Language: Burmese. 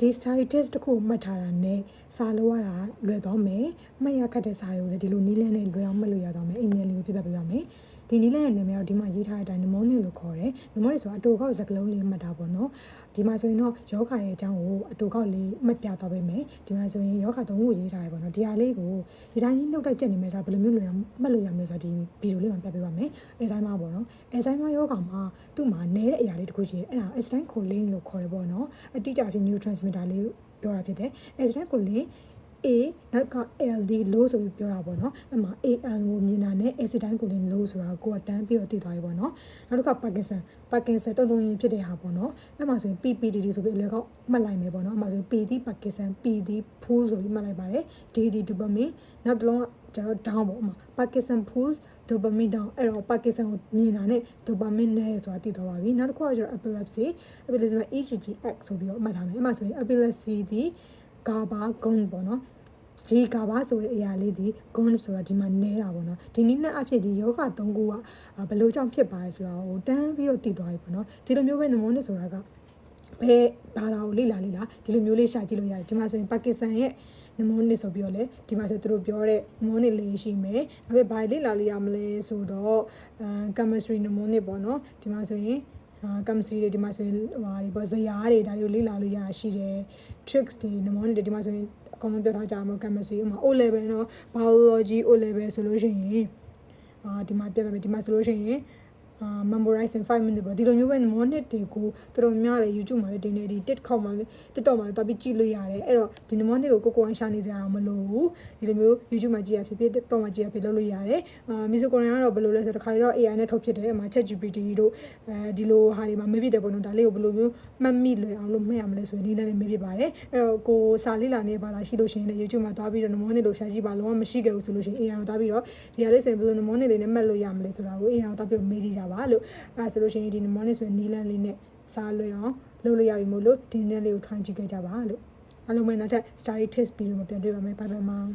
ဒီ study test တစ်ခုမှတ်ထားတာနဲ့စာလို့ရတာလွယ်တော့မယ်မှတ်ရခက်တဲ့စာတွေကိုလည်းဒီလိုနီးလန်းနဲ့လွယ်အောင်မှတ်လို့ရတော့မယ်အင်္ဂလိပ်လေးကိုပြပြပေးပါမယ် ဒီနီးလန်းရဲ့နာမည်တော့ဒီမှာရေးထားတဲ့အတိုင်း mnemonic လို့ခေါ်တယ် mnemonic ဆိုတာအတူကောက်စကလုံးလေးမှတ်တာပေါ့နော်ဒီမှာဆိုရင်တော့ယောဂရဲ့အကြောင်းကိုအတူကောက်လေးမှတ်ပြသွားပေးမယ်ဒီမှာဆိုရင်ယောဂသုံးခုရေးထားရပေါ့နော်ဒီဟာလေးကိုဒီတိုင်းကြီးနှုတ်တိုက်ချက်နေမယ်ဆိုတော့ဘယ်လိုမျိုးလွယ်အောင်မှတ်လို့ရမလဲဆိုတော့ဒီဗီဒီယိုလေးမှာပြပေးပါမယ်အဲဆိုင်မှာပေါ့နော်အဲဆိုင်မှာယောဂမှာသူ့မှာနဲတဲ့အရာလေးတစ်ခုရှိတယ်အဲ့ဒါ acetylcholine လို့ခေါ်တယ်ပေါ့နော်အတိအကျဖြစ် neurotransmitter လေးကိုပြောတာဖြစ်တယ် acetylcholine A နောက်က LD low ဆိုပြီးပြောတာပေါ့နော်အဲ့မှာ AL ကိုမြင်တာနဲ့ acetylcholine low ဆိုတာကိုကတန်းပြီးတော့သိသွားပြီပေါ့နော်နောက်တစ်ခါ Parkinson Parkinson တုံတုံရင်ဖြစ်တဲ့ဟာပေါ့နော်အဲ့မှာဆိုရင် PPDD ဆိုပြီးအလွယ်ကောက်မှတ်လိုက်မယ်ပေါ့နော်အဲ့မှာဆိုရင် PD Parkinson PD pool ဆိုပြီးမှတ်လိုက်ပါတယ် DD dopamine နောက်တစ်လုံးကကျွန်တော် down ပေါ့အမ Parkinson pulse dopamine down အဲ့တော့ Parkinson ကိုမြင်တာနဲ့ dopamine နဲ့ဆိုတာသိသွားပါပြီနောက်တစ်ခုကကျတော့ epilepsy epilepsy မှာ ECGX ဆိုပြီးတော့မှတ်ထားမယ်အဲ့မှာဆိုရင် epilepsy ဒီ GABA ဂုဏ်ပေါ့နော်ဂျီကာဘာဆိုတဲ့အရာလေးဒီဂွန်ဆိုတာဒီမှာနဲတာပေါ့နော်ဒီနည်းနဲ့အဖြစ်ဒီယောဂသုံးခုကဘယ်လိုကြောင့်ဖြစ်ပါလဲဆိုတာကိုတန်းပြီးတော့သိသွားပြီပေါ့နော်ဒီလိုမျိုးပဲနမောနစ်ဆိုတာကဘယ်ဘာသာကိုလေ့လာလေ့လာဒီလိုမျိုးလေးရှာကြည့်လို့ရတယ်ဒီမှာဆိုရင်ပါကစ္စတန်ရဲ့နမိုးနစ်ဆိုပြီးတော့လေဒီမှာဆိုသူတို့ပြောတဲ့နမိုးနစ်လေးရှိမယ်။ဒါပေမဲ့ဘာလေ့လာလို့ရမလဲဆိုတော့အဲ chemistry နမိုးနစ်ပေါ့နော်ဒီမှာဆိုရင် ကမ်စီတွေဒီမှာဆိုရင်ဟိုဟာတွေပေါ့ဇယားတွေဒါတွေကိုလေ့လာလို့ရရှိတယ် tricks တွေ mnemonic တွေဒီမှာဆိုရင်အကုန်လုံးပြောထားကြမှာ chemistry ဥမာ O level နော် biology O level ဆိုလို့ရှိရင်အာဒီမှာပြပြမယ်ဒီမှာဆိုလို့ရှိရင် memorize in 5 minutes ပေါ့ဒီလိုမျိုးပဲ mnemonic တွေကိုတော်တော်များများလေ YouTube မှာလည်းတင်နေဒီ TikTok မှာလည်း TikTok မှာလည်းတွားပြီးကြည့်လို့ရတယ်အဲ့တော့ဒီ mnemonic ကိုကိုကိုဝိုင်းရှာနေကြတာမလို့ဘူးဒီလိုမျိုး YouTube မှာကြည့်ရဖြစ်ဖြစ် TikTok မှာကြည့်ရဖြစ်လုပ်လို့ရတယ်အာ music ကိုရကတော့ဘယ်လိုလဲဆိုတော့တစ်ခါတော့ AI နဲ့ထုတ်ဖြစ်တယ်အမှ ChatGPT တို့အဲဒီလိုဟာတွေမှာမေးဖြစ်တယ်ပေါ့နော်ဒါလေးကိုဘယ်လိုမျိုးမှတ်မိလွယ်အောင်လို့မှတ်ရမလဲဆိုရင်ဒီလည်းလေးမေးဖြစ်ပါတယ်အဲ့တော့ကိုစာလေးလာနေတဲ့ဘာသာရှိလို့ရှိရင်လည်း YouTube မှာတွားပြီးတော့ mnemonic လို့ရှာကြည့်ပါလုံးဝမရှိခဲ့ဘူးဆိုလို့ရှိရင် AI ကိုတွားပြီးတော့ဒီဟာလေးဆိုရင်ဘယ်လို mnemonic လေးနဲ့မှတ်လို့ရမလဲဆိုတာကို AI ကိုတွားပြီးမေးကြည့်ကြပါလို့အဲ့ဒါဆိုလို့ရှိရင်ဒီ mnemonic ဆိုရင်နီလန်းလေးနဲ့စားလွယ်အောင်လုပ်လို့ရပြီမို့လို့ဒီနည်းလေးကို try ကြည့်ခဲ့ကြပါလို့အားလုံးပဲနောက်ထပ် study test ပြီးတော့ပြန်တွေ့ပါမယ် bye bye မောင်